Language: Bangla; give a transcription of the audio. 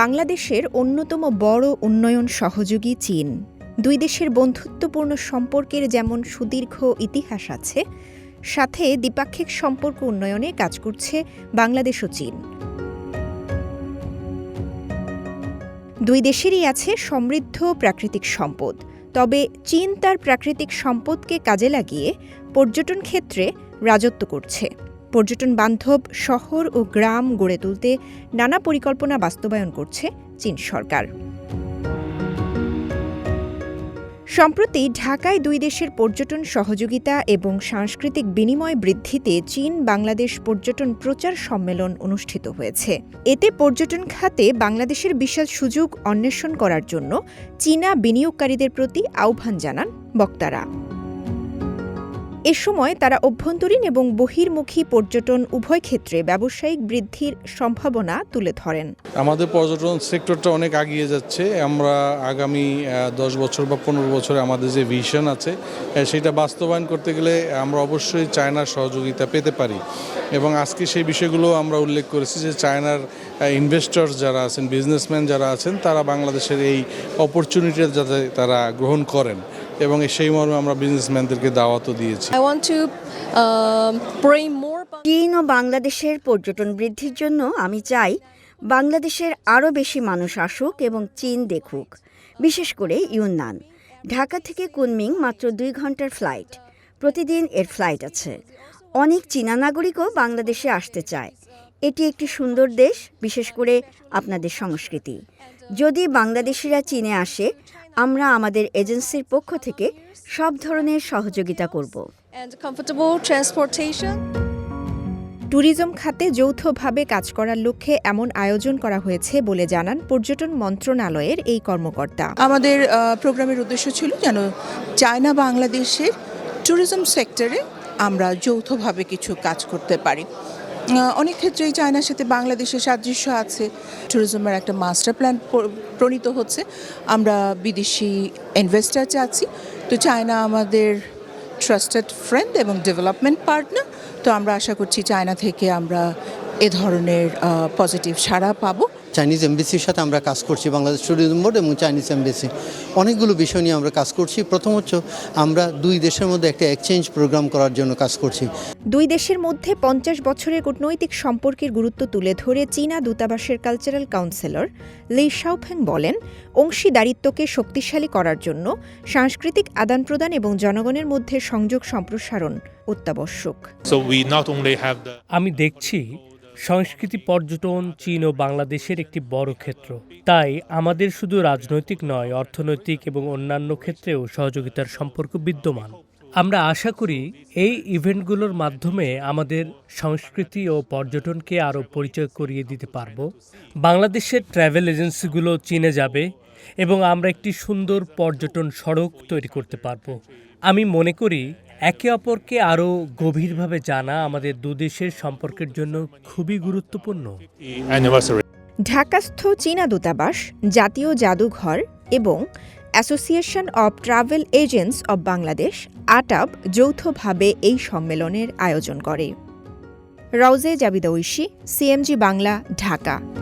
বাংলাদেশের অন্যতম বড় উন্নয়ন সহযোগী চীন। দুই দেশের বন্ধুত্বপূর্ণ সম্পর্কের যেমন সুদীর্ঘ ইতিহাস আছে, সাথে দ্বিপাক্ষিক সম্পর্ক উন্নয়নে কাজ করছে বাংলাদেশ ও চীন। দুই দেশেরই আছে সমৃদ্ধ প্রাকৃতিক সম্পদ, তবে চীন তার প্রাকৃতিক সম্পদকে কাজে লাগিয়ে পর্যটন ক্ষেত্রে রাজত্ব করছে। পর্যটন বান্ধব শহর ও গ্রাম গড়ে তুলতে নানা পরিকল্পনা বাস্তবায়ন করছে চীন সরকার। সম্প্রতি ঢাকায় দুই দেশের পর্যটন সহযোগিতা এবং সাংস্কৃতিক বিনিময় বৃদ্ধিতে চীন বাংলাদেশ পর্যটন প্রচার সম্মেলন অনুষ্ঠিত হয়েছে। এতে পর্যটন খাতে বাংলাদেশের বিশাল সুযোগ অন্বেষণ করার জন্য চীনা বিনিয়োগকারীদের প্রতি আহ্বান জানান বক্তারা। এ সময় তারা অভ্যন্তরীণ এবং বহির্মুখী পর্যটন উভয় ক্ষেত্রে ব্যবসায়িক বৃদ্ধির সম্ভাবনা তুলে ধরেন। আমাদের পর্যটন সেক্টরটা অনেক আগিয়ে যাচ্ছে। আমরা আগামী দশ বছর বা পনেরো বছরে আমাদের যে ভিশন আছে সেটা বাস্তবায়ন করতে গেলে আমরা অবশ্যই চায়নার সহযোগিতা পেতে পারি। এবং আজকে সেই বিষয়গুলো আমরা উল্লেখ করেছি যে চায়নার ইনভেস্টর যারা আছেন বিজনেসম্যান যারা আছেন, তারা বাংলাদেশের এই অপরচুনিটিটা যাতে তারা গ্রহণ করেন। এবং সেই মর্মে আমরা বিজনেসম্যানদেরকে দাওয়াতও দিয়েছি। Um, চীন ও বাংলাদেশের পর্যটন বৃদ্ধির জন্য আমি চাই বাংলাদেশের আরও বেশি মানুষ আসুক এবং চীন দেখুক বিশেষ করে ইউনান। ঢাকা থেকে কুনমিং মাত্র দুই ঘণ্টার ফ্লাইট প্রতিদিন এর ফ্লাইট আছে। অনেক চীনা নাগরিকও বাংলাদেশে আসতে চায়। এটি একটি সুন্দর দেশ বিশেষ করে আপনাদের সংস্কৃতি। যদি বাংলাদেশিরা চীনে আসে আমরা আমাদের এজেন্সির পক্ষ থেকে সব ধরনের সহযোগিতা করব. ট্যুরিজম খাতে যৌথভাবে কাজ করার লক্ষ্যে এমন আয়োজন করা হয়েছে বলে জানান পর্যটন মন্ত্রণালয়ের এই কর্মকর্তা। আমাদের প্রোগ্রামের উদ্দেশ্য ছিল যেন চায়না বাংলাদেশের ট্যুরিজম সেক্টরে আমরা যৌথভাবে কিছু কাজ করতে পারি। অনেক ক্ষেত্রেই চায়নার সাথে বাংলাদেশের সাদৃশ্য আছে। ট্যুরিজমের একটা মাস্টার প্ল্যান প্রণীত হচ্ছে। আমরা বিদেশি ইনভেস্টার চাচ্ছি। তো চায়না আমাদের ট্রাস্টেড ফ্রেন্ড এবং ডেভেলপমেন্ট পার্টনার তো আমরা আশা করছি চায়না থেকে আমরা এ ধরনের পজিটিভ সাড়া পাবো। চাইনিজ এমবেসির সাথে আমরা কাজ করছি বাংলাদেশ ট্যুরিজম বোর্ড এবং চাইনিজ এমবেসি অনেকগুলো বিষয় নিয়ে আমরা কাজ করছি। প্রথম হচ্ছে আমরা দুই দেশের মধ্যে একটা এক্সচেঞ্জ প্রোগ্রাম করার জন্য কাজ করছি। দুই দেশের মধ্যে পঞ্চাশ বছরের কূটনৈতিক সম্পর্কের গুরুত্ব তুলে ধরে চীনা দূতাবাসের কালচারাল কাউন্সিলর লি শাওফেং বলেন অংশীদারিত্বকে শক্তিশালী করার জন্য সাংস্কৃতিক আদান প্রদান এবং জনগণের মধ্যে সংযোগ সম্প্রসারণ অত্যাবশ্যক। আমি দেখছি সংস্কৃতি পর্যটন চীন ও বাংলাদেশের একটি বড় ক্ষেত্র। তাই আমাদের শুধু রাজনৈতিক নয়, অর্থনৈতিক এবং অন্যান্য ক্ষেত্রেও সহযোগিতার সম্পর্ক বিদ্যমান। আমরা আশা করি এই ইভেন্টগুলোর মাধ্যমে আমাদের সংস্কৃতি ও পর্যটনকে আরও পরিচয় করিয়ে দিতে পারব। বাংলাদেশের ট্র্যাভেল এজেন্সিগুলো চীনে যাবে এবং আমরা একটি সুন্দর পর্যটন সড়ক তৈরি করতে পারব। আমি মনে করি একে অপরকে আরও গভীরভাবে জানা আমাদের দুদেশের সম্পর্কের জন্য খুবই গুরুত্বপূর্ণ। ঢাকাস্থ চীনা দূতাবাস জাতীয় জাদুঘর এবং association of travel agents of Bangladesh ATAB যৌথভাবে এই সম্মেলনের আয়োজন করে। রওজে জাবিদা ঐশী সিএমজি বাংলা ঢাকা।